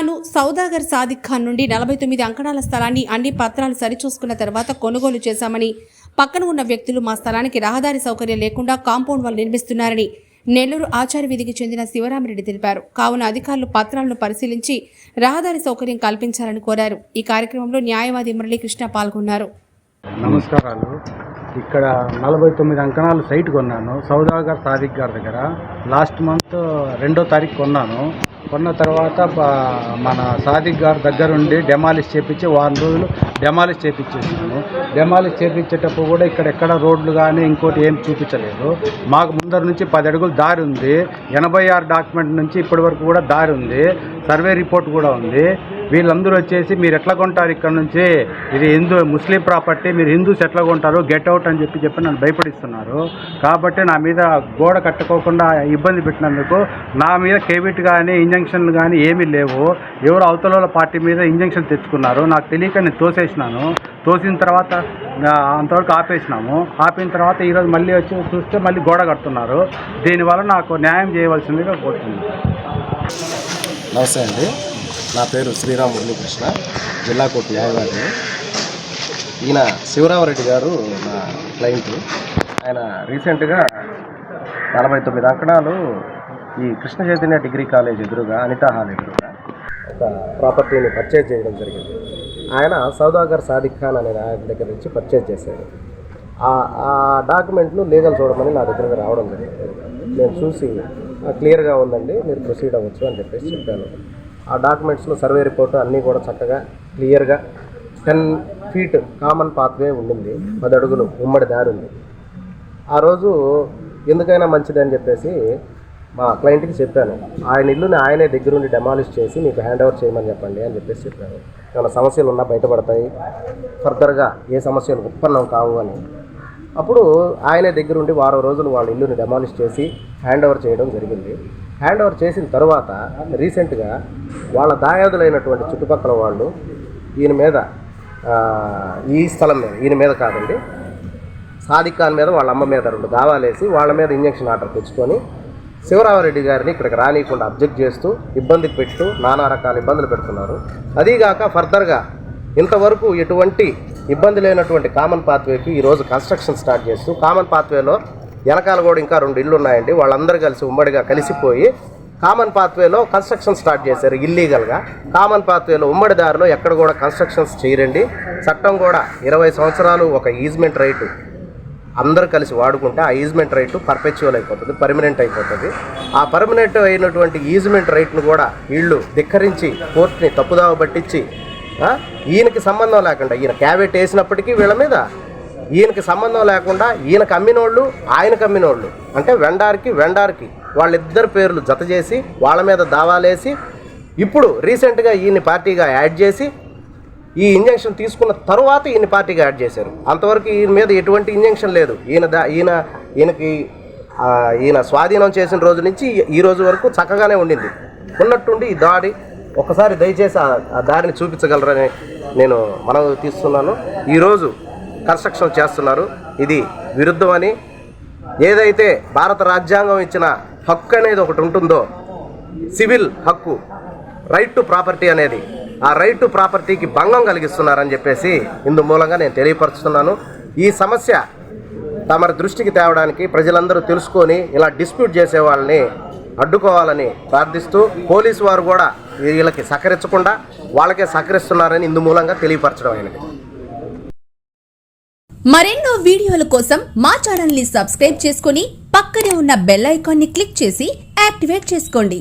తాను సౌదాగర్ సాదిక్ ఖాన్ నుండి నలభై తొమ్మిది అంకణాల స్థలాన్ని అన్ని పత్రాలు సరిచూసుకున్న తర్వాత కొనుగోలు చేశామని పక్కన ఉన్న వ్యక్తులు మా స్థలానికి రహదారి సౌకర్యం లేకుండా కాంపౌండ్ వాళ్ళు నిర్మిస్తున్నారని నెల్లూరు ఆచార్య వీధికి చెందిన శివరామిరెడ్డి తెలిపారు. కావున అధికారులు పత్రాలను పరిశీలించి రహదారి సౌకర్యం కల్పించాలని కోరారు. ఈ కార్యక్రమంలో న్యాయవాది మురళీకృష్ణ పాల్గొన్నారు. నమస్కారాలు. ఇక్కడ నలభై తొమ్మిది అంకణాలు సైట్ కొన్నాను. సౌదాగర్ సాదిక్ గారి దగ్గర. లాస్ట్ మంత్ రెండో తారీఖు కొన్నాను. కొన్న తర్వాత మన సాదిక్ గారి దగ్గరుండి డెమాలిష్ చేపించి వారం రోజులు డెమాలిష్ చేపించేసాను డెమాలిష్ చేపించేటప్పుడు కూడా ఇక్కడ ఎక్కడ రోడ్లు కానీ ఇంకోటి ఏం చూపించలేదు. మాకు ముందర నుంచి పది అడుగులు దారి ఉంది. ఎనభై ఆరు డాక్యుమెంట్ నుంచి ఇప్పటి వరకు కూడా దారి ఉంది. సర్వే రిపోర్ట్ కూడా ఉంది. వీళ్ళందరూ వచ్చేసి మీరు ఎట్లా కొంటారు ఇక్కడ నుంచి? ఇది హిందూ ముస్లిం ప్రాపర్టీ మీరు హిందూస్ ఎట్లా కొంటారు? గెట్ అవుట్ అని చెప్పి చెప్పి నన్ను భయపడిస్తున్నారు. కాబట్టి నా మీద గోడ కట్టుకోకుండా ఇబ్బంది పెట్టినందుకు నా మీద కేబిట్ కానీ ఇంజక్షన్లు కానీ ఏమీ లేవు. ఎవరు అవతల పార్టీ మీద ఇంజక్షన్ తెచ్చుకున్నారు. నాకు తెలియక నేను తోసేసినాను. తోసిన తర్వాత తర్వాత అంతవరకు ఆపేసినాము. ఆపిన తర్వాత ఈరోజు మళ్ళీ వచ్చి చూస్తే మళ్ళీ గోడ కడుతున్నారు. దీనివల్ల నాకు న్యాయం చేయవలసిందిగా కోరుతున్నాను. నమస్తే అండి. నా పేరు శ్రీరామ్ మురళీకృష్ణ జిల్లా కోర్టు న్యాయవాది. ఈయన శివరామరెడ్డి గారు నా క్లయింట్ ఆయన రీసెంట్గా నలభై తొమ్మిది అంకణాలు ఈ కృష్ణ చైతన్య డిగ్రీ కాలేజ్ ఎదురుగా అనితా హాల్ ఎదురుగా ఒక ప్రాపర్టీని పర్చేజ్ చేయడం జరిగింది. ఆయన సౌదాగర్ సాదిక్ ఖాన్ అనే ఆయన దగ్గర నుంచి పర్చేజ్ చేశాడు. ఆ డాక్యుమెంట్లు లీగల్ చూడమని నా దగ్గరకు రావడం జరిగింది. నేను చూసి క్లియర్గా ఉందండి మీరు ప్రొసీడ్ అవ్వచ్చు అని చెప్పేసి చెప్పాను. ఆ డాక్యుమెంట్స్లో సర్వే రిపోర్ట్ అన్నీ కూడా చక్కగా క్లియర్గా టెన్ ఫీట్ కామన్ పాత్వే ఉండింది పది అడుగులు ఉమ్మడి దారి ఉంది. ఆ రోజు ఎందుకైనా మంచిది అని చెప్పేసి మా క్లయింట్కి చెప్పాను. ఆయన ఇల్లుని ఆయనే దగ్గరుండి డెమాలిష్ చేసి మీకు హ్యాండ్ ఓవర్ చేయమని చెప్పండి అని చెప్పేసి చెప్పాను ఏమైనా సమస్యలు ఉన్నా బయటపడతాయి. ఫర్దర్గా ఏ సమస్యలు ఉత్పన్నం కావు అని. అప్పుడు ఆయనే దగ్గరుండి వారం రోజులు వాళ్ళ ఇల్లుని డెమాలిష్ చేసి హ్యాండ్ ఓవర్ చేయడం జరిగింది. హ్యాండ్ ఓవర్ చేసిన తర్వాత రీసెంట్గా వాళ్ళ దాయాదులైనటువంటి చుట్టుపక్కల వాళ్ళు ఈయన మీద ఈ స్థలం మీద ఈయన మీద కాదండి సాదిక్ ఖాన్ మీద వాళ్ళ అమ్మ మీద రెండు దావాలేసి వాళ్ళ మీద ఇంజక్షన్ ఆర్డర్ తెచ్చుకొని శివరామరెడ్డి గారిని ఇక్కడికి రానియకుండా అబ్జెక్ట్ చేస్తూ ఇబ్బందికి పెట్టు నానా రకాల ఇబ్బందులు పెడుతున్నారు. అదీగాక ఫర్దర్గా ఇంతవరకు ఎటువంటి ఇబ్బంది లేనటువంటి కామన్ పాత్వేకి ఈరోజు కన్స్ట్రక్షన్ స్టార్ట్ చేస్తూ కామన్ పాత్వేలో వెనకాల కూడా ఇంకా రెండు ఇళ్ళు ఉన్నాయండి వాళ్ళందరూ కలిసి ఉమ్మడిగా కలిసిపోయి కామన్ పాత్వేలో కన్స్ట్రక్షన్ స్టార్ట్ చేశారు ఇల్లీగల్గా. కామన్ పాత్వేలో ఉమ్మడి దారిలో ఎక్కడ కూడా కన్స్ట్రక్షన్స్ చేయరండి. చట్టం కూడా ఇరవై సంవత్సరాలు ఒక ఈజ్మెంట్ రైటు. అందరు కలిసి వాడుకుంటే ఆ ఈజ్మెంట్ రైట్ పర్పెచువల్ అయిపోతుంది పర్మనెంట్ అయిపోతుంది. ఆ పర్మనెంట్ అయినటువంటి ఈజ్మెంట్ రైట్ను కూడా వీళ్ళు ధిక్కరించి కోర్టుని తప్పుదావ పట్టించి ఈయనకి సంబంధం లేకుండా ఈయన క్యాబెట్ వేసినప్పటికీ వీళ్ళ మీద ఈయనకి సంబంధం లేకుండా ఈయనకి అమ్మినోళ్ళు ఆయనకు అమ్మినోళ్ళు. అంటే వెండార్కి వెండార్కి వాళ్ళిద్దరు పేర్లు జత చేసి వాళ్ళ మీద దావాలేసి ఇప్పుడు రీసెంట్గా ఈయన పార్టీగా యాడ్ చేసి ఈ ఇంజెక్షన్ తీసుకున్న తరువాత ఈయన పార్టీగా యాడ్ చేశారు. అంతవరకు ఈయన మీద ఎటువంటి ఇంజెక్షన్ లేదు. ఈయన దా ఈయన ఈయనకి ఈయన స్వాధీనం చేసిన రోజు నుంచి ఈ- రోజు వరకు చక్కగానే ఉండింది. ఉన్నట్టుండి ఈ దాడి ఒకసారి దయచేసి ఆ ఆ దారిని చూపించగలరని నేను మనవి తీస్తున్నాను ఈరోజు కన్స్ట్రక్షన్ చేస్తున్నారు. ఇది విరుద్ధమని ఏదైతే భారత రాజ్యాంగం ఇచ్చిన హక్కు అనేది ఒకటి ఉంటుందో సివిల్ హక్కు రైట్ టు ప్రాపర్టీ అనేది ఆ రైట్ టు ప్రాపర్టీకి భంగం కలిగిస్తున్నారని చెప్పేసి ఇందు మూలంగా నేను తెలియపరుస్తున్నాను. ఈ సమస్య తమరి దృష్టికి తేవడానికి ప్రజలందరూ తెలుసుకొని ఇలా డిస్ప్యూట్ చేసే వాళ్ళని అడ్డుకోవాలని ప్రార్థిస్తూ పోలీసు వారు కూడా వీళ్ళకి సహకరించకుండా వాళ్ళకే సహకరిస్తున్నారని ఇందు మూలంగా తెలియపరచడం అయినది. మరెన్నో వీడియోల కోసం మా ఛానల్ని సబ్స్క్రైబ్ చేసుకుని పక్కనే ఉన్న బెల్ ఐకాన్ని క్లిక్ చేసి యాక్టివేట్ చేసుకోండి.